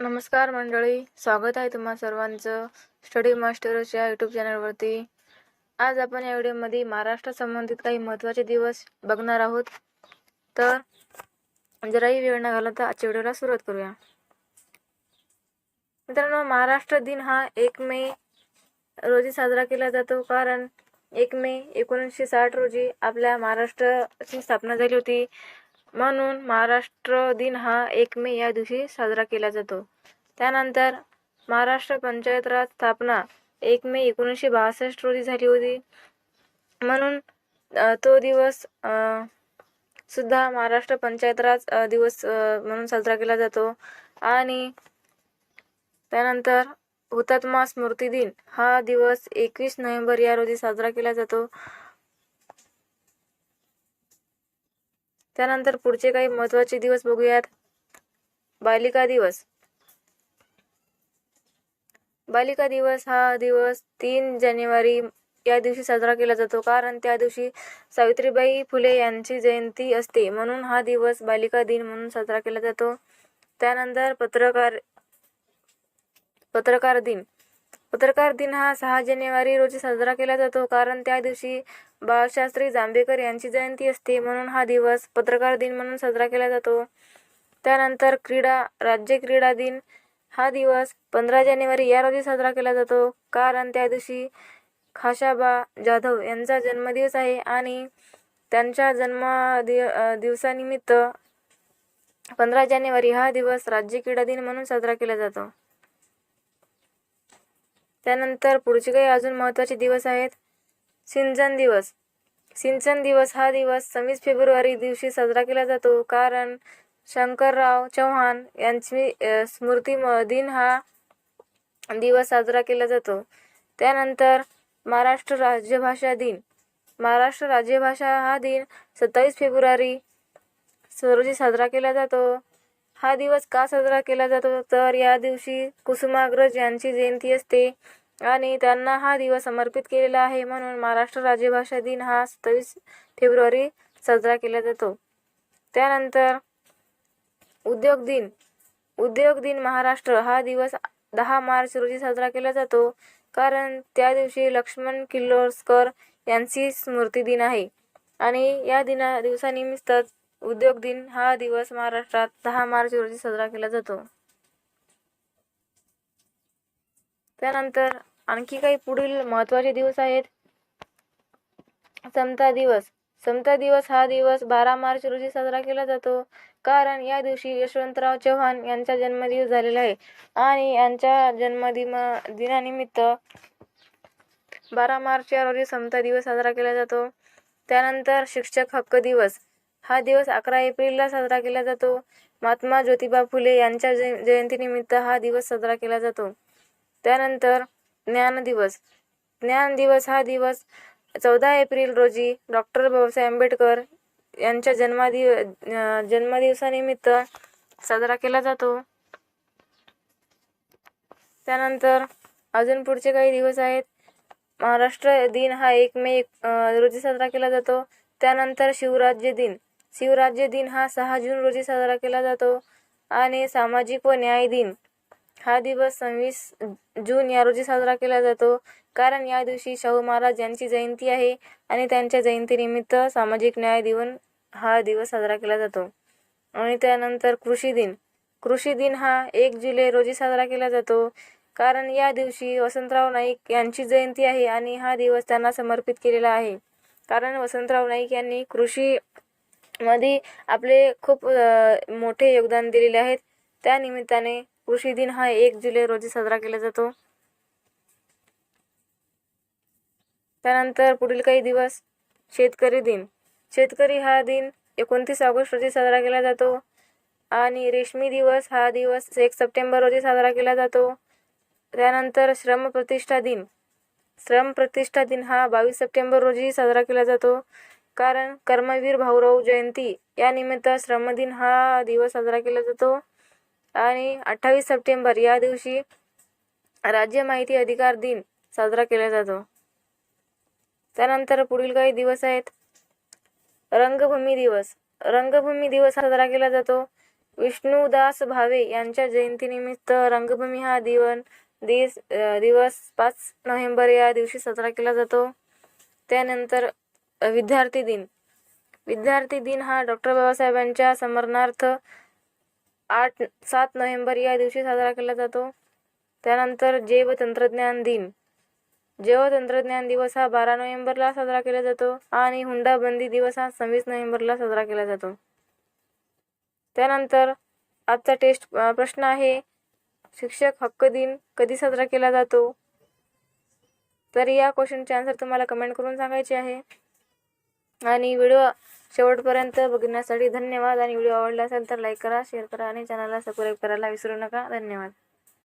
नमस्कार मंडळी स्वागत आहे तुम्हा सर्वांचं स्टडी मास्टरच्या यूट्यूब चॅनलवरती. आज आपण या व्हिडिओमध्ये महाराष्ट्र संबंधित काही महत्त्वाचे दिवस बघणार आहोत. तर जराही वेळ न घालवता आजच्या व्हिडिओला सुरुवात करूया. मित्रांनो महाराष्ट्र दिन हा एक मे रोजी साजरा केला जातो. कारण एक मे एकोणीसशे साठ रोजी आपल्या महाराष्ट्राची स्थापना झाली होती. म्हणून महाराष्ट्र दिन हा एक मे या दिवशी साजरा केला जातो. त्यानंतर महाराष्ट्र पंचायत राज स्थापना एक मे एकोणीसशे बासष्ट रोजी झाली होती. म्हणून तो दिवस सुद्धा महाराष्ट्र पंचायत राज दिवस म्हणून साजरा केला जातो. आणि त्यानंतर हुतात्मा स्मृती दिन हा दिवस एकवीस नोव्हेंबर या रोजी साजरा केला जातो. त्यानंतर पुढचे काही महत्त्वाचे दिवस बघूयात. बालिका दिवस. बालिका दिवस हा दिवस तीन जानेवारी या दिवशी साजरा केला जातो. कारण त्या दिवशी सावित्रीबाई फुले यांची जयंती असते. म्हणून हा दिवस बालिका दिन म्हणून साजरा केला जातो. त्यानंतर पत्रकार पत्रकार दिन. पत्रकार दिन हा सहा जानेवारी रोजी साजरा केला जातो. कारण त्या दिवशी बाळशास्त्री जांभेकर यांची जयंती असते म्हणून हा दिवस पत्रकार दिन म्हणून साजरा केला जातो. त्यानंतर क्रीडा राज्य क्रीडा दिन हा दिवस पंधरा जानेवारी या रोजी साजरा केला जातो. कारण त्या दिवशी खाशाबा जाधव यांचा जन्मदिवस आहे आणि त्यांच्या जन्म दिवसानिमित्त पंधरा जानेवारी हा दिवस राज्य क्रीडा दिन म्हणून साजरा केला जातो. त्यानंतर पुढचे काही अजून महत्त्वाचे दिवस आहेत. सिंचन दिवस. सिंचन दिवस हा दिवस सव्वीस फेब्रुवारी दिवशी साजरा केला जातो. कारण शंकरराव चव्हाण यांची स्मृती दिन हा दिवस साजरा केला जातो. त्यानंतर महाराष्ट्र राज्यभाषा दिन. महाराष्ट्र राज्यभाषा हा दिन सत्तावीस फेब्रुवारी रोजी साजरा केला जातो. हा दिवस का साजरा केला जातो? तर या दिवशी कुसुमाग्रज यांची जयंती असते आणि त्यांना हा दिवस समर्पित केलेला आहे. म्हणून महाराष्ट्र राज्यभाषा दिन हा सत्तावीस फेब्रुवारी साजरा केला जातो. त्यानंतर उद्योग दिन. उद्योग दिन महाराष्ट्र हा दिवस दहा मार्च रोजी साजरा केला जातो. कारण त्या दिवशी लक्ष्मण किर्लोस्कर यांची स्मृती दिन आहे. आणि या दिना दिवसानिमित्तच उद्योग दिन हा दिवस महाराष्ट्रात दहा मार्च रोजी साजरा केला जातो. त्यानंतर आणखी काही पुढील महत्त्वाचे दिवस आहेत. समता दिवस. समता दिवस हा दिवस बारा मार्च रोजी साजरा केला जातो. कारण या दिवशी यशवंतराव चव्हाण यांचा जन्मदिवस झालेला आहे. आणि यांच्या जन्मदिन दिनानिमित्त बारा मार्च या रोजी समता दिवस साजरा केला जातो. त्यानंतर शिक्षक हक्क दिवस. हा दिवस अकरा एप्रिलला साजरा केला जातो. महात्मा ज्योतिबा फुले यांच्या जय जयंतीनिमित्त हा दिवस साजरा केला जातो. त्यानंतर ज्ञान दिवस. ज्ञान दिवस हा दिवस चौदा एप्रिल रोजी डॉक्टर बाबासाहेब आंबेडकर यांच्या जन्मदिव जन्मदिवसानिमित्त साजरा केला जातो. त्यानंतर अजून पुढचे काही दिवस आहेत. महाराष्ट्र दिन हा एक मे रोजी साजरा केला जातो. त्यानंतर शिवराज्य दिन. शिवराज्य दिन हा सहा जून रोजी साजरा केला जातो आणि सामाजिक व न्याय दिन हा दिवस सव्वीस जून या रोजी साजरा केला जातो. कारण या दिवशी शाहू महाराज यांची जयंती आहे आणि त्यांच्या जयंतीनिमित्त सामाजिक न्याय दिन हा दिवस साजरा केला जातो. आणि त्यानंतर कृषी दिन. कृषी दिन हा एक जुलै रोजी साजरा केला जातो. कारण या दिवशी वसंतराव नाईक यांची जयंती आहे आणि हा दिवस त्यांना समर्पित केलेला आहे. कारण वसंतराव नाईक यांनी कृषी मध्ये आपले खूप मोठे योगदान दिलेले आहेत. त्या निमित्ताने कृषी दिन हा एक जुलै रोजी साजरा केला जातो. त्यानंतर पुढील काही दिवस शेतकरी दिन. शेतकरी हा दिन एकोणतीस ऑगस्ट रोजी साजरा केला जातो आणि रेशमी दिवस हा दिवस एक सप्टेंबर रोजी साजरा केला जातो. त्यानंतर श्रम प्रतिष्ठा दिन. श्रम प्रतिष्ठा दिन हा बावीस सप्टेंबर रोजी साजरा केला जातो. कारण कर्मवीर भाऊराव जयंती या निमित्त श्रमदिन हा दिवस साजरा केला जातो. आणि अठ्ठावीस सप्टेंबर या दिवशी राज्य माहिती अधिकार दिन साजरा केला जातो. त्यानंतर पुढील काही दिवस आहेत. रंगभूमी दिवस. रंगभूमी दिवस साजरा केला जातो. विष्णुदास भावे यांच्या जयंतीनिमित्त रंगभूमी हा दिवन दिस दिवस पाच नोव्हेंबर या दिवशी साजरा केला जातो. त्यानंतर विद्यार्थी दिन. विद्यार्थी दिन हा डॉक्टर बाबासाहेबांच्या स्मरणार्थ आठ सात नोव्हेंबर या दिवशी साजरा केला जातो. त्यानंतर जैव तंत्रज्ञान दिन. जैव तंत्रज्ञान दिवस हा बारा नोव्हेंबरला साजरा केला जातो आणि हुंडाबंदी दिवस हा सव्वीस नोव्हेंबरला साजरा केला जातो. त्यानंतर आजचा टेस्ट प्रश्न आहे शिक्षक हक्क दिन कधी साजरा केला जातो? तर या क्वेश्चनचे आन्सर तुम्हाला कमेंट करून सांगायचे आहे. आणि व्हिडिओ शेवटपर्यंत बघण्यासाठी धन्यवाद. आणि व्हिडिओ आवडला असेल तर लाईक करा शेअर करा आणि चॅनलला सबस्क्राईब करायला विसरू नका. धन्यवाद.